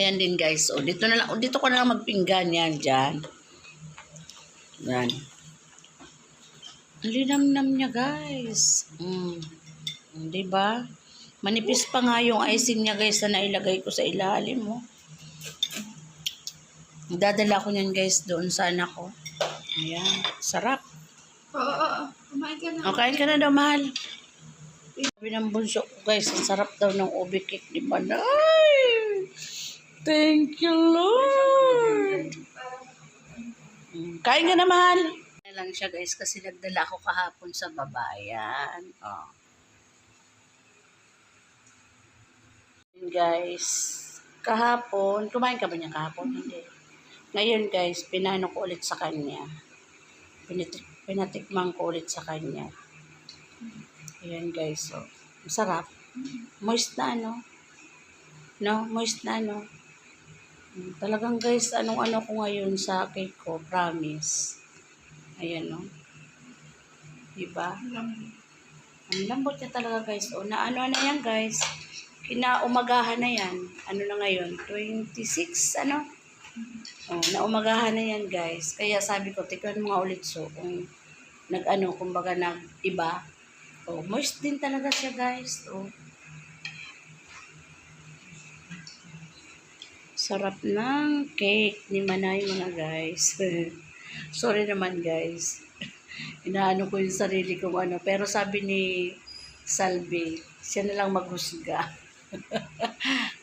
Ayan din guys. O, dito na lang. O, dito ko na lang magpinggan yan dyan. Yan. Ang linamnam niya guys. Mm. Mm, Diba? Manipis pa nga yung icing niya guys na nailagay ko sa ilalim mo. Dadala ko niyan guys doon sa anak ko. Ayan. Sarap. Oo, oo, oo. Kumain ka na. O, kain ka na daw, mahal. Sabi ng bunso ko, guys, ang sarap daw ng ube cake ni Manay. Thank you, Lord. Kain ka na, mahal. Lang siya, guys, kasi nagdala ako kahapon sa babayan. Oh. Guys, kahapon, kumain ka ba niya kahapon? Hindi. Ngayon, guys, pinano ko ulit sa kanya. Pinatik pinatikman ko ulit sa kanya. Ayan guys, so, masarap. Moist na ano. No, moist na ano. Talagang guys, anong-ano ko ngayon sa cake ko, promise. Ayan no. Diba? Ang lambot niya talaga guys. O, na ano na yan guys. Kinaumagahan na yan. Ano na ngayon? 26, ano? Oh, naumagahan na yan guys. Kaya sabi ko, tikman mo nga ulit so kung nag-ano, kumbaga nag-iba. Oh, moist din talaga siya guys. Oh. Sarap ng cake ni Manay mga guys. Sorry naman guys. Inaano ko yung sarili kong ano. Pero sabi ni Salvi, siya na lang maghusga.